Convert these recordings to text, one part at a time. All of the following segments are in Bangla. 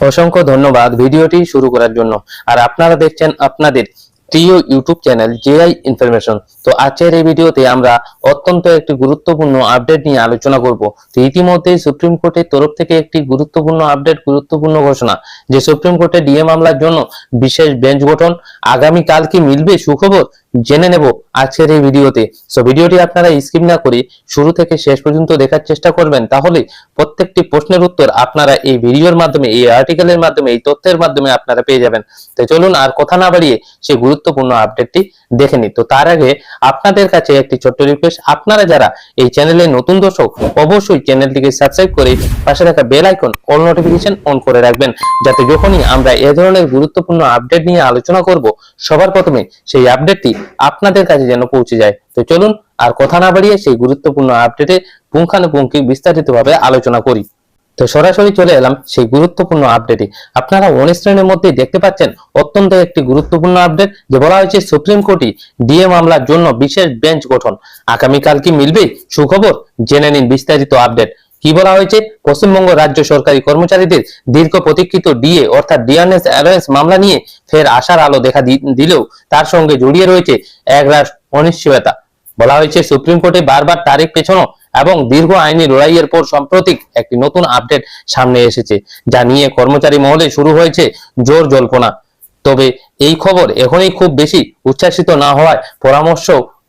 অসংখ্য ধন্যবাদ ভিডিওটি শুরু করার জন্য। আর আপনারা দেখছেন আপনাদের প্রিয় ইউটিউব চ্যানেল জেআই ইনফরমেশন। তো আজকের এই ভিডিওতে আমরা অত্যন্ত একটি গুরুত্বপূর্ণ আপডেট নিয়ে আলোচনা করব। তো ইতিমধ্যে সুপ্রিম কোর্টের তরফ থেকে একটি গুরুত্বপূর্ণ আপডেট, গুরুত্বপূর্ণ ঘোষণা যে সুপ্রিম কোর্টে ডিএ মামলার জন্য বিশেষ বেঞ্চ গঠন। আগামী কাল কি মিলবে সুখবর? জেনে নেব আজকের এই ভিডিওতে। সো ভিডিওটি আপনারা স্কিপ না করে শুরু থেকে শেষ পর্যন্ত দেখার চেষ্টা করবেন, তাহলে প্রত্যেকটি প্রশ্নের উত্তর আপনারা এই ভিডিওর মাধ্যমে, এই আর্টিকেলের মাধ্যমে, এই তথ্যের মাধ্যমে আপনারা পেয়ে যাবেন। তো চলুন আর কথা না বাড়িয়ে সেই গুরুত্বপূর্ণ আপডেটটি দেখে নিই। তো তার আগে আপনাদের কাছে একটি ছোট্ট রিকোয়েস্ট আপনারা যারা এই চ্যানেলে নতুন দর্শক, অবশ্যই চ্যানেলটিকে সাবস্ক্রাইব করে পাশে থাকা bell icon all notification on করে রাখবেন, যাতে যখনই আমরা এ ধরনের গুরুত্বপূর্ণ আপডেট নিয়ে আলোচনা করব, সবার প্রথমে সেই আপডেটটি আপনাদের কাছে যেন পৌঁছে যায়। তো চলুন আর কথা না বাড়িয়ে সেই গুরুত্বপূর্ণ আপডেটে পুঙ্খানুপুঙ্খি বিস্তারিতভাবে আলোচনা করি। তো সরাসরি চলে এলাম সেই গুরুত্বপূর্ণ আপডেটে আপনারা অনুষ্ঠানের মধ্যে দেখতে পাচ্ছেন অত্যন্ত একটি গুরুত্বপূর্ণ আপডেট যে বলা হয়েছে সুপ্রিম কোর্টে ডিএ মামলার জন্য বিশেষ বেঞ্চ গঠন। আগামীকাল কি মিলবে? সুখবর জেনে নিন বিস্তারিত আপডেট কি বলা হয়েছে? পশ্চিমবঙ্গ রাজ্য সরকারি কর্মচারীদের দীর্ঘ প্রতীক্ষিত ডিএ অর্থাৎ ডিআরএস অ্যালায়েন্স মামলা নিয়ে ফের আশার আলো দেখা দিলেও তার সঙ্গে জড়িয়ে রয়েছে এক একরাশ অনিশ্চয়তা। বলা হয়েছে, সুপ্রিম কোর্টে বারবার তারিখ পেছানো এবং দীর্ঘ আইনি লড়াইয়ের পর সাম্প্রতিক একটি নতুন আপডেট সামনে এসেছে, যা নিয়ে কর্মচারী মহলে শুরু হয়েছে জোর জল্পনা। তবে এই খবর এখনই খুব বেশি উচ্ছ্বাসিত না হওয়ায় পরামর্শ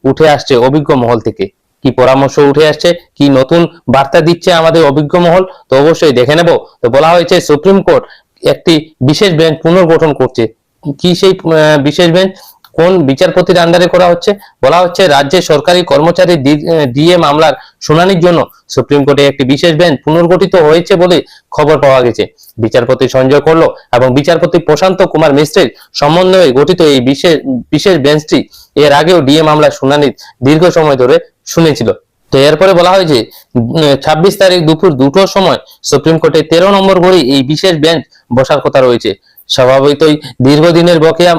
উঠে আসছে অভিজ্ঞ মহল থেকে। কি পরামর্শ উঠে আসছে, কি নতুন বার্তা দিচ্ছে আমাদের অভিজ্ঞ মহল, তো অবশ্যই দেখে নেব। তো বলা হয়েছে, সুপ্রিম কোর্ট একটি বিশেষ বেঞ্চ পুনর্গঠন করছে। কি সেই বিশেষ বেঞ্চ? কোন বিচারপতির আন্ডারে করা হচ্ছে? বলা হচ্ছে, রাজ্যের সরকারি কর্মচারী ডিএ মামলার শুনানির জন্য সুপ্রিম কোর্টে একটি বিশেষ বেঞ্চ পুনর্গঠিত হয়েছে বলে খবর পাওয়া গেছে। বিচারপতি সঞ্জয় করল এবং বিচারপতি প্রশান্ত কুমার মিশ্রের সমন্বয়ে গঠিত এই বিশেষ বিশেষ বেঞ্চটি এর আগেও ডিএ মামলার শুনানি দীর্ঘ সময় ধরে শুনেছিল। তো এরপরে বলা হয়েছে ছাব্বিশ তারিখ দুপুর দুটোর সময় সুপ্রিম কোর্টে তেরো নম্বর করে এই বিশেষ বেঞ্চ বসার কথা রয়েছে। স্বাভাবিকই দীর্ঘদিনের বকেয়া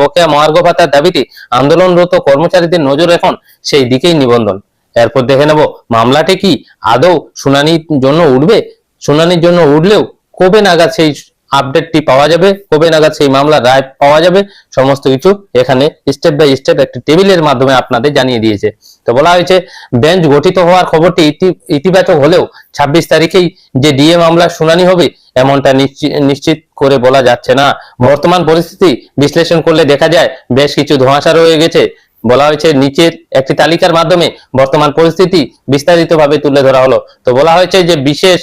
বকেয়া মহার্ঘ ভাতার দাবিতে আন্দোলনরত কর্মচারীদের নজর এখন সেই দিকেই নিবন্ধন। এরপর দেখে নেব, মামলাটি কি আদৌ শুনানির জন্য উঠবে? শুনানির জন্য উঠলেও কবে নাগাদ সেই আপডেটটি পাওয়া যাবে, কবে নাগাদ সেই মামলার রায় পাওয়া যাবে, সমস্ত কিছু এখানে স্টেপ বাই স্টেপ একটি টেবিলের মাধ্যমে আপনাদের জানিয়ে দিয়েছে। তো বলা হয়েছে বেঞ্চ গঠিত হওয়ার খবরটি ইতি- ইতিবাচক হলেও ছাব্বিশ তারিখেই যে ডিএ মামলার শুনানি হবে, এমনটা নিশ্চি- নিশ্চিত করে বলা যাচ্ছে না। বর্তমান পরিস্থিতি বিশ্লেষণ করলে দেখা যায়, বেশ কিছু ধোঁয়াশা রয়ে গেছে। বলা হয়েছে নিচের একটি তালিকার মাধ্যমে বর্তমান পরিস্থিতি বিস্তারিতভাবে তুলে ধরা হলো। তো বলা হয়েছে যে বিশেষ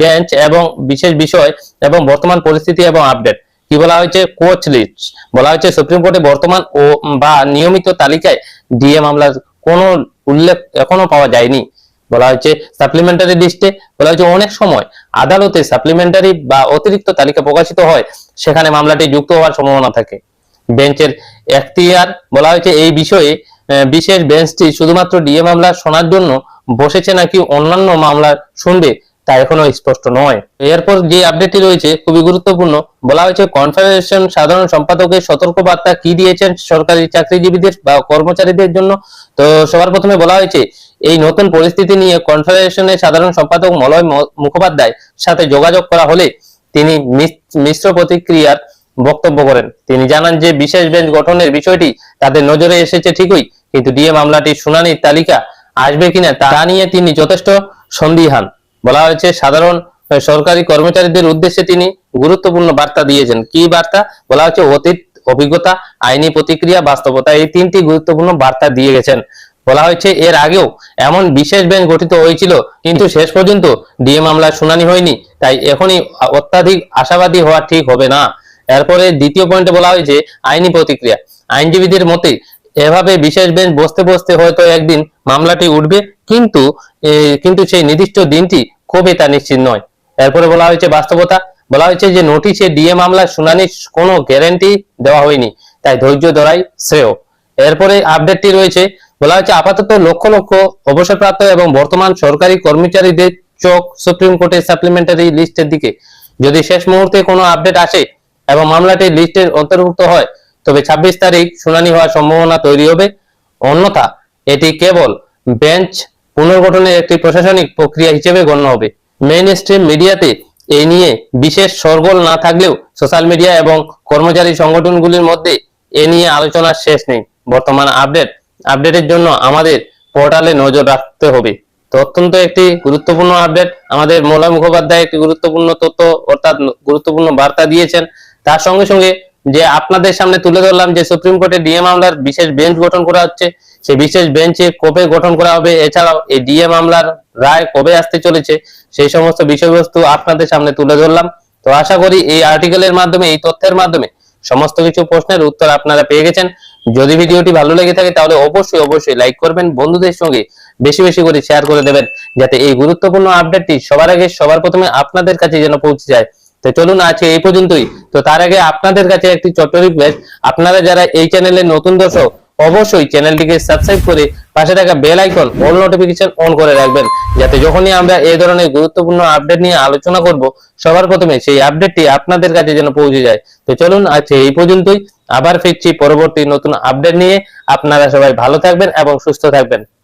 বেঞ্চ এবং বিশেষ বিষয় এবং বর্তমান পরিস্থিতি এবং আপডেট কি বলা হয়েছে? কোচ লিস্ট বলা হয়েছে সুপ্রিম কোর্টে বর্তমান ও বা নিয়মিত তালিকায় ডিএ মামলার কোনো উল্লেখ এখনও পাওয়া যায়নি। বলা হয়েছে সাপ্লিমেন্টারি লিস্টে বলা হয়েছে অনেক সময় আদালতে সাপ্লিমেন্টারি বা অতিরিক্ত তালিকা প্রকাশিত হয়, সেখানে মামলাটি যুক্ত হওয়ার সম্ভাবনা থাকে। বেঞ্চের এখতিয়ার বলা হয়েছে। এই বিষয়ে বিশেষ বেঞ্চটি শুধুমাত্র ডিএ মামলা শোনার জন্য বসেছে নাকি অন্যান্য মামলা শুনবে তা এখনও স্পষ্ট নয়। এরপর যে আপডেটটি রয়েছে, খুবই গুরুত্বপূর্ণ, বলা হয়েছে, কনফেডারেশন সাধারণ সম্পাদকের সতর্ক বার্তা কি দিয়েছেন সরকারি চাকরিজীবীদের বা কর্মচারীদের জন্য? তো সবার প্রথমে বলা হয়েছে, এই নতুন পরিস্থিতি নিয়ে কনফেডারেশনের সাধারণ সম্পাদক মলয় মুখোপাধ্যায় সাথে যোগাযোগ করা হলে তিনি মিশ্র প্রতিক্রিয়ার বক্তব্য করেন। তিনি জানান যে, বিশেষ বেঞ্চ গঠনের বিষয়টি তাদের নজরে এসেছে ঠিকই, কিন্তু ডিএ মামলাটি শুনানির তালিকা আসবে কিনা তা নিয়ে তিনি যথেষ্ট সন্দিহান। বলা হয়েছে, সাধারণ সরকারি কর্মচারীদের উদ্দেশ্যে তিনি গুরুত্বপূর্ণ বার্তা দিয়েছেন। কি বার্তা? বলা হচ্ছে অতীত অভিজ্ঞতা, আইনি প্রতিক্রিয়া, বাস্তবতা, এই তিনটি গুরুত্বপূর্ণ বার্তা দিয়ে গেছেন। বলা হয়েছে, এর আগেও এমন বিশেষ বেঞ্চ গঠিত হয়েছিল, কিন্তু শেষ পর্যন্ত ডিএ মামলার শুনানি হয়নি, তাই এখনই অত্যাধিক আশাবাদী হওয়া ঠিক হবে না। এরপরে দ্বিতীয় পয়েন্টে বলা হয়েছে আইনি প্রতিক্রিয়া। আইনজীবীদের মতে, এভাবে বিশেষ বেঞ্চ বসতে বসতে হয়তো একদিন মামলাটি উঠবে, কিন্তু কিন্তু সেই নির্দিষ্ট দিনটি কবে তা নিশ্চিত নয়। এরপরে বলা হয়েছে বাস্তবতা। বলা হয়েছে যে নোটিশে ডিএ মামলার শুনানির কোনো গ্যারান্টি দেওয়া হয়নি, তাই ধৈর্য ধরাই শ্রেয়। এরপরে আপডেটটি রয়েছে। বলা হয়েছে আপাতত লক্ষ লক্ষ অবসরপ্রাপ্ত এবং বর্তমান সরকারি কর্মচারীদের চোখ সুপ্রিম কোর্টের সাপ্লিমেন্টারি লিস্টের দিকে। যদি শেষ মুহূর্তে কোনো আপডেট আসে এবং মামলাটি লিস্টের অন্তর্ভুক্ত হয়, তবে ছাব্বিশ তারিখ শুনানি হওয়ার সম্ভাবনা তৈরি হবে। অন্যথা, এটি কেবল বেঞ্চ পুনর্গঠনের একটি প্রশাসনিক প্রক্রিয়া হিসেবে গণ্য হবে। মেইন স্ট্রিম মিডিয়াতে এই নিয়ে বিশেষ সরগোল না থাকলেও সোশ্যাল মিডিয়া এবং কর্মচারী সংগঠনগুলির মধ্যে এ নিয়ে আলোচনার শেষ নেই। বর্তমান আপডেট, আপডেটের জন্য আমাদের পোর্টালে নজর রাখতে হবে। তো অত্যন্ত একটি গুরুত্বপূর্ণ আপডেট। আমাদের মোলা মুখোপাধ্যায় একটি গুরুত্বপূর্ণ তথ্য অর্থাৎ গুরুত্বপূর্ণ বার্তা দিয়েছেন। তার সঙ্গে সঙ্গে যে আপনাদের সামনে তুলে ধরলাম যে সুপ্রিম কোর্টে ডিএ মামলার বিশেষ বেঞ্চ গঠন করা হচ্ছে, সেই বিশেষ বেঞ্চে কবে গঠন করা হবে এছাড়াও এই ডিএ মামলার রায় কবে আসতে চলেছে, সেই সমস্ত বিষয়বস্তু আপনাদের সামনে তুলে ধরলাম। তো আশা করি এই আর্টিকেলের মাধ্যমে, এই তথ্যের মাধ্যমে সমস্ত কিছু প্রশ্নের উত্তর আপনারা পেয়ে গেছেন। যদি ভিডিওটি ভালো লেগে থাকে তাহলে অবশ্যই অবশ্যই লাইক করবেন, বন্ধুদের সঙ্গে বেশি বেশি করে শেয়ার করে দেবেন, যাতে এই গুরুত্বপূর্ণ আপডেটটি সবার আগে, সবার প্রথমে আপনাদের কাছে যেন পৌঁছে যায়। তো চলুন আজকে এই পর্যন্তই। তো তার আগে আপনাদের কাছে একটি ছোট্ট রিকোয়েস্ট আপনারা যারা এই চ্যানেলের নতুন দর্শক, অবশ্যই চ্যানেলটিকে সাবস্ক্রাইব করে পাশে থাকা bell icon all notification on করে রাখবেন। যাতে যখনই আমরা এই ধরনের গুরুত্বপূর্ণ আপডেট নিয়ে আলোচনা করব, সবার প্রথমে সেই আপডেটটি আপনাদের কাছে যেন পৌঁছে যায়। তো চলুন আজকে এই পর্যন্তই। আবার ফিরছি পরবর্তী নতুন আপডেট নিয়ে। আপনারা সবাই ভালো থাকবেন এবং সুস্থ থাকবেন।